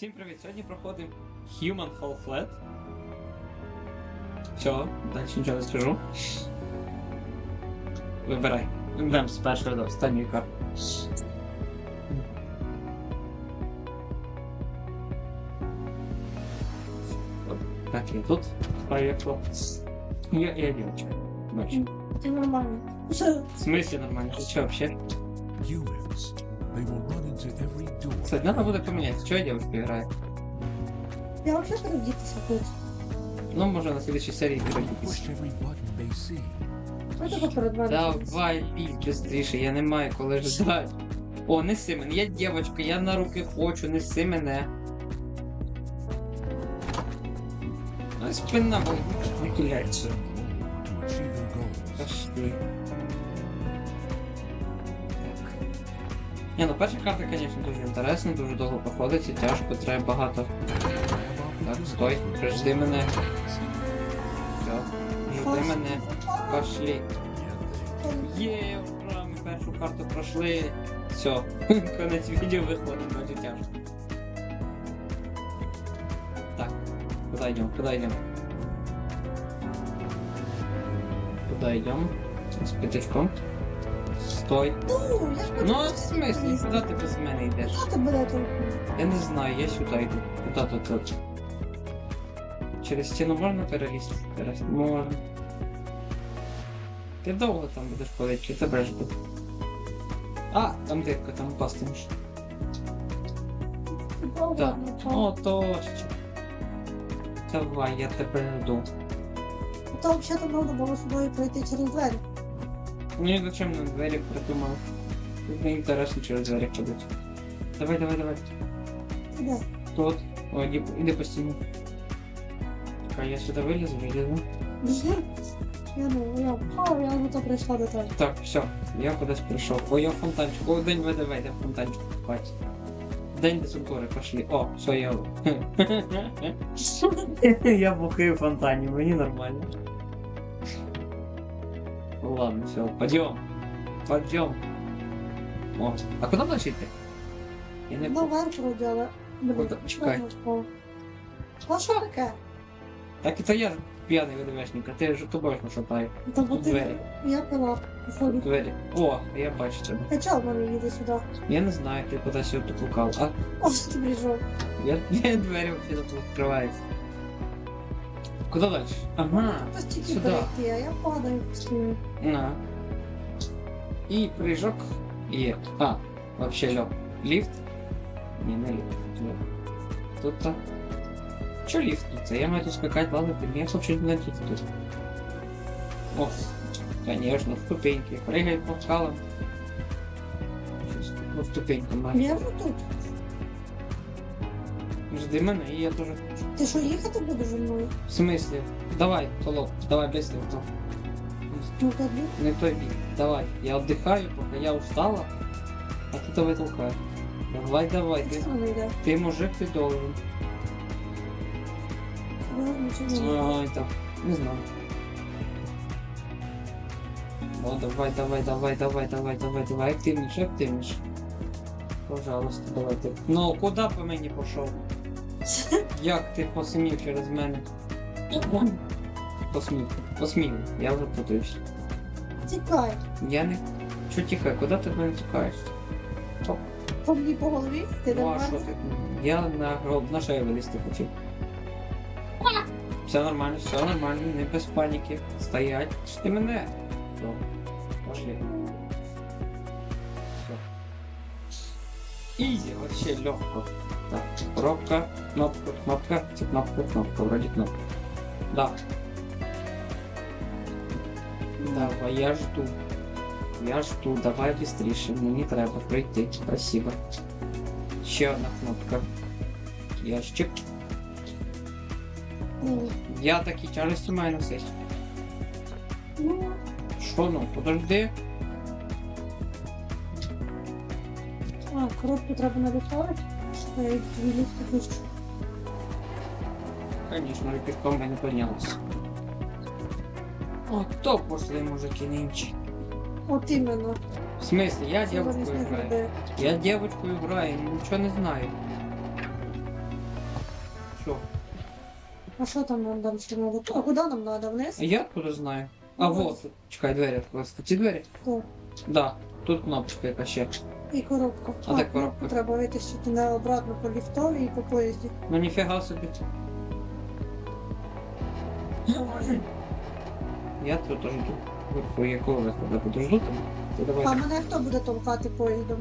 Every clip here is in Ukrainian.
Всім привіт! Сьогодні проходимо Human Fall Flat. Все, далі нічого не скажу. Вибирай. Виберемо з першої до останньої карти. Так, я тут. Поехал. Я, я девочка. Бачу. Це нормально. В смысле нормально? Ты что вообще? Humans. They will run into every door. Кстати, надо будет поменять. Что я девушка играю? Я взагалі передітися хочу. Ну, можно на следующей серии перед мене. Давай, бій быстріше, я не маю коли ждать. О, неси мене, я дівчинка, я на руки хочу, неси мене. А спина болить, не goals. Пошли. Ні, ну перша карта, звісно, дуже інтересна, дуже довго проходить і тяжко, треба багато. Так, стой, прижди мене. Все, жди мене. Пошли. Є, ура, ми першу карту пройшли. Все, конець відео виходить, дуже тяжко. Так, куди йдемо, куди йдемо? Куди йдемо? З п'ятачком. Стой. Ну, я ж Ну, в смислі, куди ти без мене йдеш? Що ти буде тут? Я не знаю, я сюди йду. Куди тут тут? Через стіну можна перелізти? Перес... Можна. Ти довго там будеш ходити, чи тебе жду? А, там дирка, там упасти можеш. Так. О, точно. Давай, я тебе жду. То взагалі треба було собою пройти через двері. Ну і зачем на двері придумав? Мені інтересно через двері ходити. Давай, давай, давай. Іде. Тут. О, іди, іди по стіні. Чекай, я сюди вилізу, вилізу. Я ну, я впав, я прийшла до тебе. Так, все, я кудись прийшов. О, я в фонтанчик. О, день веде вийде в фонтанчик купати. День десантури пошли. О, все, я. я бухаю в фонтані, мені нормально. Ну ладно, все, пойдем. Пойдем. О, а куди далі йти? Я не Ну, помню. вверх вроді, але... Блін, Куди? Чекай. А що таке? Так це я п'яний видовешник, а ти ж тубошно шатаю. Та бо ти... Двері. Я пила. Походу. Двері. О, я бачу тебе. А чого в мене їде сюди? Я не знаю, ти кудись його покликав. А О, що ти прийшов? Я, я двері вообще тут відкриваються. Куди далі? Ага, Хтось тільки сюди. перейти, а я падаю постійно. на. І прыжок є. А, вообще лёг. Ліфт? Ні, не ліфт. Лёг. Тут то. Чо ліфт тут? Це я маю тут скакати, лазити, я хочу летіти тут. О, конечно, ступеньки. Прыгай по скалам. Щось по ступенькам маю. Я вже тут. Жди мене, і я тоже Ти що, їхати будеш зі мною? В смысле? Давай, Толок, давай быстро. то. Ну, тоді. Не той бік. Давай. Я отдыхаю, пока я устала. А ты давай толкай. Давай, давай, Ти ты, що не йде? ты мужик, ты должен. Ну, нічого не йде. Ой, так, не знаю. О, давай, давай, давай, давай, давай, давай, давай, активніше, активніше. Пожалуйста, давай ти. Ну, куди по мені пішов? Як ти посмів через мене? Посмів, посмів, я вже путаюсь. Тікай. Я не. Чо тікай, куди ти від мене тікаєш? По мені по голові, ти Ну, а що ти? Я на гроб на шею вилізти хотів. Все нормально, все нормально, не без паніки. Стоять. Ж ти мене. Добре. Пошли. Все. Ізі, вообще легко. Так, коробка, кнопка, кнопка, це кнопка, кнопка, вроде кнопка. Да. Давай, я жду. Я жду, давай быстрее, мені треба пройти. Спасибо. Ще одна кнопка. Ящик. Ні. Я такі тяжесті маю носити. Ну, Що ну, подожди. а, коробку треба надихати. А Дві ліфти пущу. Конечно, пешком я не поднялся. О, кто пошли мужики нынче? От іменно. В смысле, я девочку играю. Я девочку играю, ничего не знаю. А що там нам там ще надо? А куди нам надо? Вниз? Я откуда знаю? А Ну, вот, чекай, двері відкрилися. Ці двері? Так. Да, тут кнопочка яка ще. І коробка. А де коробка? Треба витащити на обратно по ліфтові і по поїзді. Ну ніфіга собі. Я тут жду. Ви якого виходу буду жду там? А мене хто буде толкати поїздом?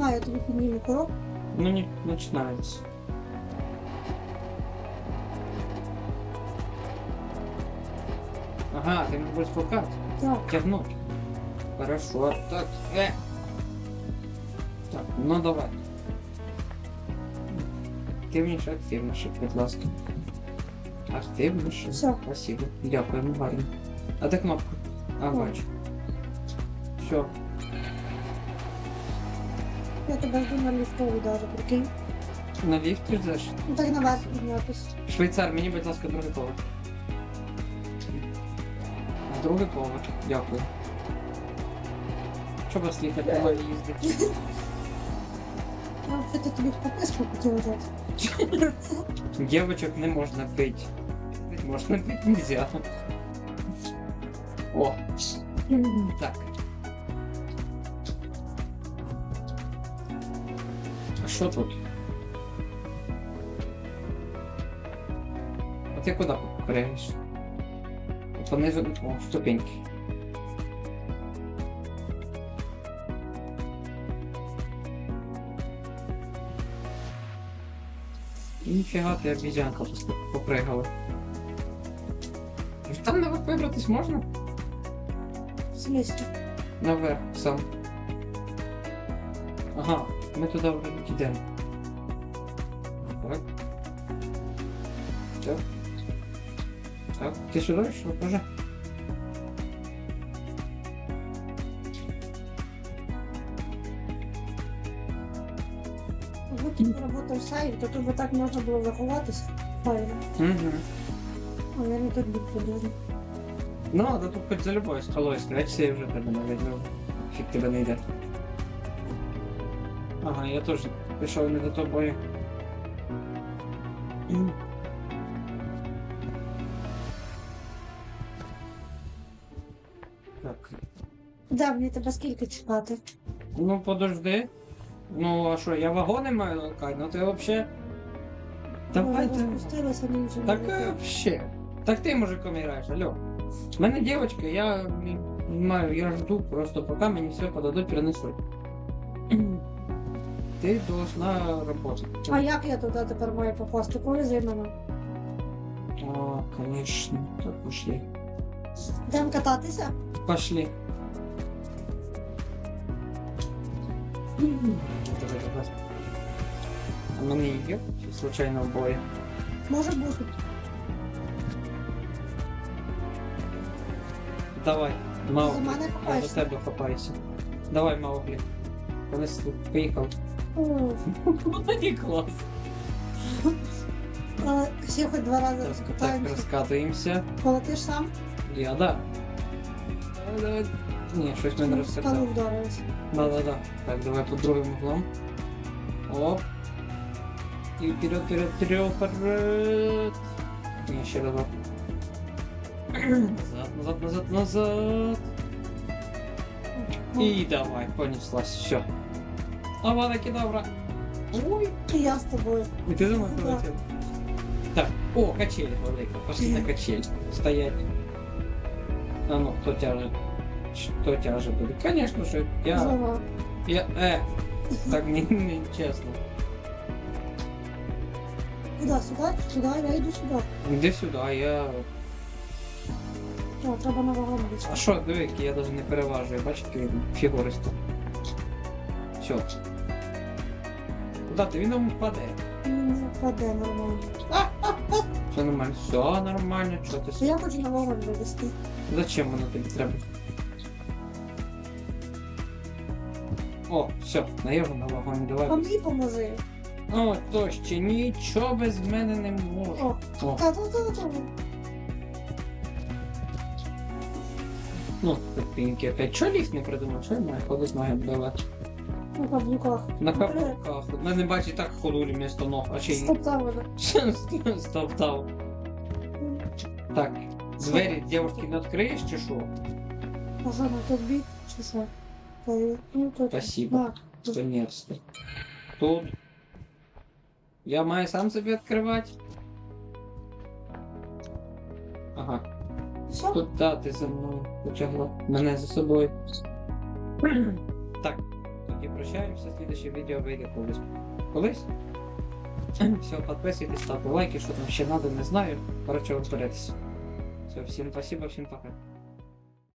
А, я тобі підніму коробку. Ну не починається. Ага, ти мене будеш толкати. Так. Тягнуть. Хорошо. Так, э. Так, ну давай. Активніше, активніше, будь ласка. Активніше. Все. Спасибо. Дякуємо, гарно. А де кнопка? А, бачу. Все. Я тебе жду на ліфтові даже, прикинь. На ліфті ждеш? Ну так наверх піднятись. Швейцар, мені, будь ласка, другий поверх. Другий поверх. Дякую. Що вас їхати на їздить? Ну, це ти тобі пописку хотів взяти. Девочек не можна пить. Можна пить нельзя. О, так. А що тут? А ти куди вони ж- О, ступеньки. Ніфіга ти обізянка просто попригала. Там наверх вибратись можна? В? Наверх сам. Ага, ми туди вже йдемо. Так. Так. Так, ти сюди йшов, може? Сайт, то тут би так можна було заховатися. Файно. Угу. А я не тут буду подумати. Ну, а тут хоч за любою скалою спрячься і вже тебе навіть ну, фіг тебе не йде. Ага, я теж пішов не до тобою. Так. Да, мені тебе скільки чекати? Ну подожди. Ну а що, я вагони маю локати? Ну ти взагалі. Давай Може, ти. мені вже Так не вообще. Так ти мужиком граєш, алло. У мене дівчинка, я не маю, я жду просто поки мені все подадуть, принесуть. Ти должна работать. А як я туди тепер маю попасти? Повези мене. О, конечно. Так пошли. Йдемо кататися? Пошли. А мене є? Чи случайно обоє? Може бути. Давай, Мауглі. За мене Я до хапаєшся? тебе хапаюся. Давай, Мауглі. Понесли. Поїхав. О, Такий клас. а, Ще хоч два рази Так, так, розкатаємося. розкатуємося. Полетиш сам? Я, да. Давай, давай. Ні, щось ми не Скалу розкатали. вдарилась. Да, да, да. Так, давай по другим углом. Оп. И вперед, вперед, вперед, вперед. Не, еще разок. Назад, назад, назад, назад. И давай, понеслась. Все. Авана кедавра. Ой. І я з тобою. И ты за мной Да. полетел. Так, о, качели, Владыка. Пошли на качель. Стоять. А ну, кто тяжет? Кто тяжет будет? Конечно же, я. Злова. Я, э, так не, не чесно. Куди? Сюди? Сюди? Я йду сюди. Іди сюди, а я. О, треба на вагон А що, диви, який я навіть не переважую, бачите, він фігуристо. Все. Куда ти? Він нам впаде. Не впаде нормально. Все нормально. Все нормально, що ти. Я хочу на вагон вивезти. Зачем воно тобі треба? О, все, наїжджу на вагоні, А давай. мені поможи. О, то ще нічого без мене не може. О, О, та та та та. ну, пінки опять. Чого ліфт не придумав? Що я маю ходити ноги обдавати? На каблуках. На каблуках. У мене бачить так ходулі місто ног, а чи ні? Стоптав. Стоптав. Так, двері дівчинки не відкриєш чи що? А що, на тобі? Чи що? Ну. Спасибо. На. Наконец-то. Тут. Я маю сам собі відкривати. Ага. Все? Тут да, ти за мною потягла мене за собою. Так, тоді прощаємося. Слідуще відео вийде колись. Колись? Все, підписуйтесь, ставте лайки, що там ще треба, не знаю. Коротше, розберетесь. Все, всім спасибо, всім пока.